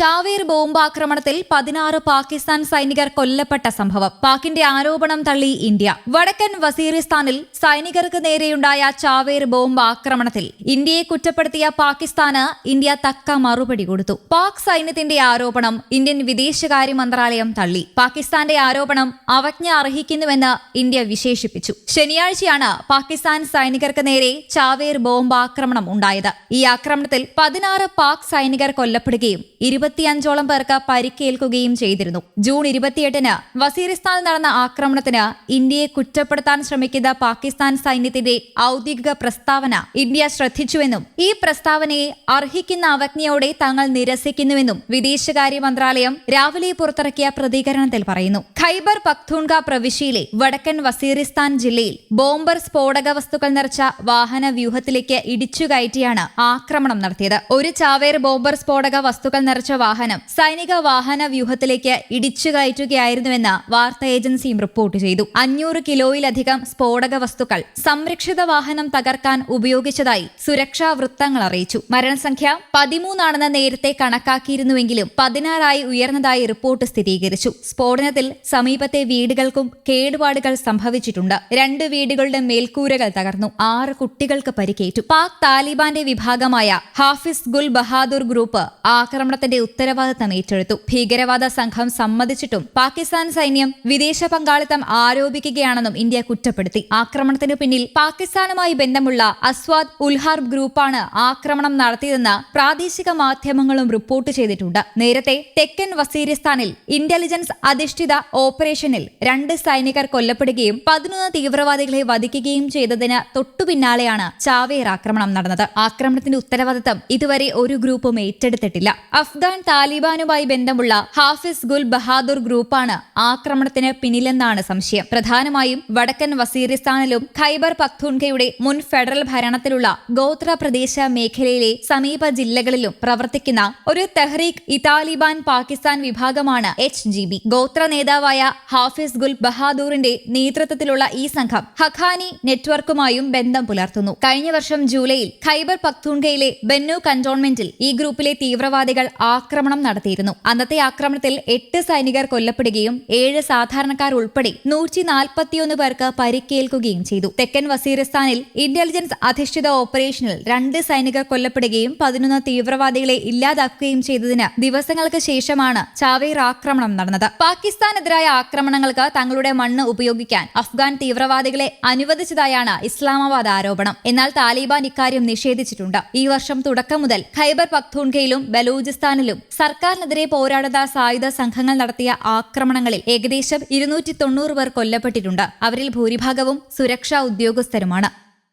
ചാവേർ ബോംബാക്രമണത്തിൽ പതിനാറ് പാകിസ്ഥാൻ സൈനികർ കൊല്ലപ്പെട്ട സംഭവം. പാക്കിന്റെ ആരോപണം തള്ളി ഇന്ത്യ. വടക്കൻ വസീറിസ്ഥാനിൽ സൈനികർക്ക് നേരെയുണ്ടായ ചാവേർ ബോംബ് ആക്രമണത്തിൽ ഇന്ത്യയെ കുറ്റപ്പെടുത്തിയ പാകിസ്ഥാന് ഇന്ത്യ തക്ക മറുപടി കൊടുത്തു. പാക് സൈന്യത്തിന്റെ ആരോപണം ഇന്ത്യൻ വിദേശകാര്യ മന്ത്രാലയം തള്ളി. പാകിസ്ഥാന്റെ ആരോപണം അവജ്ഞ അർഹിക്കുന്നുവെന്ന് ഇന്ത്യ വിശേഷിപ്പിച്ചു. ശനിയാഴ്ചയാണ് പാകിസ്ഥാൻ സൈനികർക്ക് നേരെ ചാവേർ ബോംബ് ആക്രമണം ഉണ്ടായത്. ഈ ആക്രമണത്തിൽ പതിനാറ് പാക് സൈനികർ കൊല്ലപ്പെടുകയും ഇരുപത്തിയഞ്ചോളം പേർക്ക് പരിക്കേൽക്കുകയും ചെയ്തിരുന്നു. ജൂൺ ഇരുപത്തിയെട്ടിന് വസീറിസ്ഥാനിൽ നടന്ന ആക്രമണത്തിന് ഇന്ത്യയെ കുറ്റപ്പെടുത്താൻ ശ്രമിക്കുന്ന പാകിസ്ഥാൻ സൈന്യത്തിന്റെ ഔദ്യോഗിക പ്രസ്താവന ഇന്ത്യ ശ്രദ്ധിച്ചുവെന്നും ഈ പ്രസ്താവനയെ അർഹിക്കുന്ന അവജ്ഞയോടെ തങ്ങൾ നിരസിക്കുന്നുവെന്നും വിദേശകാര്യ മന്ത്രാലയം രാവിലെ പുറത്തിറക്കിയ പ്രതികരണത്തിൽ പറയുന്നു. ഖൈബർ പഖ്തൂൺഗ പ്രവിശ്യയിലെ വടക്കൻ വസീറിസ്ഥാൻ ജില്ലയിൽ ബോംബർ സ്ഫോടക വസ്തുക്കൾ നിറച്ച വാഹന വ്യൂഹത്തിലേക്ക് ഇടിച്ചുകയറ്റിയാണ് ആക്രമണം നടത്തിയത്. ഒരു ചാവേർ ബോംബർ സ്ഫോടക വസ്തുക്കൾ നിറച്ച വാഹനം സൈനിക വാഹന വ്യൂഹത്തിലേക്ക് ഇടിച്ചു കയറ്റുകയായിരുന്നുവെന്ന് വാർത്താ ഏജൻസിയും റിപ്പോർട്ട് ചെയ്തു. അഞ്ഞൂറ് കിലോയിലധികം സ്ഫോടക വസ്തുക്കൾ സംരക്ഷിത വാഹനം തകർക്കാൻ ഉപയോഗിച്ചതായി സുരക്ഷാ വൃത്തങ്ങൾ അറിയിച്ചു. മരണസംഖ്യ പതിമൂന്നാണെന്ന് നേരത്തെ കണക്കാക്കിയിരുന്നുവെങ്കിലും പതിനാറായി ഉയർന്നതായി റിപ്പോർട്ട് സ്ഥിരീകരിച്ചു. സ്ഫോടനത്തിൽ സമീപത്തെ വീടുകൾക്കും കേടുപാടുകൾ സംഭവിച്ചിട്ടുണ്ട്. രണ്ട് വീടുകളുടെ മേൽക്കൂരകൾ തകർന്നു. ആറ് കുട്ടികൾക്ക് പരിക്കേറ്റു. പാക് താലിബാന്റെ വിഭാഗമായ ഹാഫിസ് ഗുൽ ബഹാദൂർ ഗ്രൂപ്പ് ആക്രമണത്തിന്റെ ഉത്തരവാദിത്തം ഏറ്റെടുത്തു. ഭീകരവാദ സംഘം സമ്മതിച്ചിട്ടും പാകിസ്ഥാൻ സൈന്യം വിദേശ പങ്കാളിത്തം ആരോപിക്കുകയാണെന്നും ഇന്ത്യ കുറ്റപ്പെടുത്തി. ആക്രമണത്തിനു പിന്നിൽ പാകിസ്ഥാനുമായി ബന്ധമുള്ള അസ്വാദ് ഉൽഹാർബ് ഗ്രൂപ്പാണ് ആക്രമണം നടത്തിയതെന്ന് പ്രാദേശിക മാധ്യമങ്ങളും റിപ്പോർട്ട് ചെയ്തിട്ടുണ്ട്. നേരത്തെ തെക്കൻ വസീരിസ്ഥാനിൽ ഇന്റലിജൻസ് അധിഷ്ഠിത ഓപ്പറേഷനിൽ രണ്ട് സൈനികർ കൊല്ലപ്പെടുകയും പതിനൊന്ന് തീവ്രവാദികളെ വധിക്കുകയും ചെയ്തതിന് തൊട്ടുപിന്നാലെയാണ് ചാവേർ ആക്രമണം നടന്നത്. ആക്രമണത്തിന്റെ ഉത്തരവാദിത്തം ഇതുവരെ ഒരു ഗ്രൂപ്പും ഏറ്റെടുത്തിട്ടില്ല. അഫ്ഗാൻ താലിബാനുമായി ബന്ധമുള്ള ഹാഫിസ് ഗുൽ ബഹാദൂർ ഗ്രൂപ്പാണ് ആക്രമണത്തിന് പിന്നിലെന്നാണ് സംശയം. പ്രധാനമായും വടക്കൻ വസീറിസ്ഥാനിലും ഖൈബർ പഖ്തൂൺഖയുടെ മുൻ ഫെഡറൽ ഭരണത്തിലുള്ള ഗോത്ര പ്രദേശ മേഖലയിലെ സമീപ ജില്ലകളിലും പ്രവർത്തിക്കുന്ന ഒരു തെഹ്രീഖ് ഇ താലിബാൻ പാകിസ്ഥാൻ വിഭാഗമാണ് എച്ച് ജി ബി ഗോത്ര നേതാവായ ഹാഫിസ് ഗുൽ ബഹാദൂറിന്റെ നേതൃത്വത്തിലുള്ള ഈ സംഘം ഹഖാനി നെറ്റ്വർക്കുമായും ബന്ധം പുലർത്തുന്നു. കഴിഞ്ഞ വർഷം ജൂലൈയിൽ ഖൈബർ പഖ്തൂൺഖയിലെ ബെന്നു കന്റോൺമെന്റിൽ ഈ ഗ്രൂപ്പിലെ തീവ്രവാദികൾ ആക്രമണം നടത്തിയിരുന്നു. അന്നത്തെ ആക്രമണത്തിൽ എട്ട് സൈനികർ കൊല്ലപ്പെടുകയും ഏഴ് സാധാരണക്കാർ ഉൾപ്പെടെ നൂറ്റി നാൽപ്പത്തിയൊന്ന് പേർക്ക് പരിക്കേൽക്കുകയും ചെയ്തു. തെക്കൻ വസീറിസ്ഥാനിൽ ഇന്റലിജൻസ് അധിഷ്ഠിത ഓപ്പറേഷനിൽ രണ്ട് സൈനികർ കൊല്ലപ്പെടുകയും പതിനൊന്ന് തീവ്രവാദികളെ ഇല്ലാതാക്കുകയും ചെയ്തതിന് ദിവസങ്ങൾക്ക് ശേഷമാണ് ചാവേർ ആക്രമണം നടന്നത്. പാകിസ്ഥാനെതിരായ ആക്രമണങ്ങൾക്ക് തങ്ങളുടെ മണ്ണ് ഉപയോഗിക്കാൻ അഫ്ഗാൻ തീവ്രവാദികളെ അനുവദിച്ചതായാണ് ഇസ്ലാമാബാദ് ആരോപണം. എന്നാൽ താലിബാൻ ഇക്കാര്യം നിഷേധിച്ചിട്ടുണ്ട്. ഈ വർഷം തുടക്കം മുതൽ ഖൈബർ പഖ്തൂൺഖയിലും ബലൂചിസ്ഥാനിലും സർക്കാരിനെതിരെ പോരാടുന്ന സായുധ സംഘങ്ങൾ നടത്തിയ ആക്രമണങ്ങളിൽ ഏകദേശം ഇരുന്നൂറ്റി തൊണ്ണൂറ് പേർ കൊല്ലപ്പെട്ടിട്ടുണ്ട്. അവരിൽ ഭൂരിഭാഗവും സുരക്ഷാ ഉദ്യോഗസ്ഥരുമാണ്.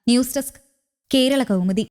News desk Kerala Kaumudi.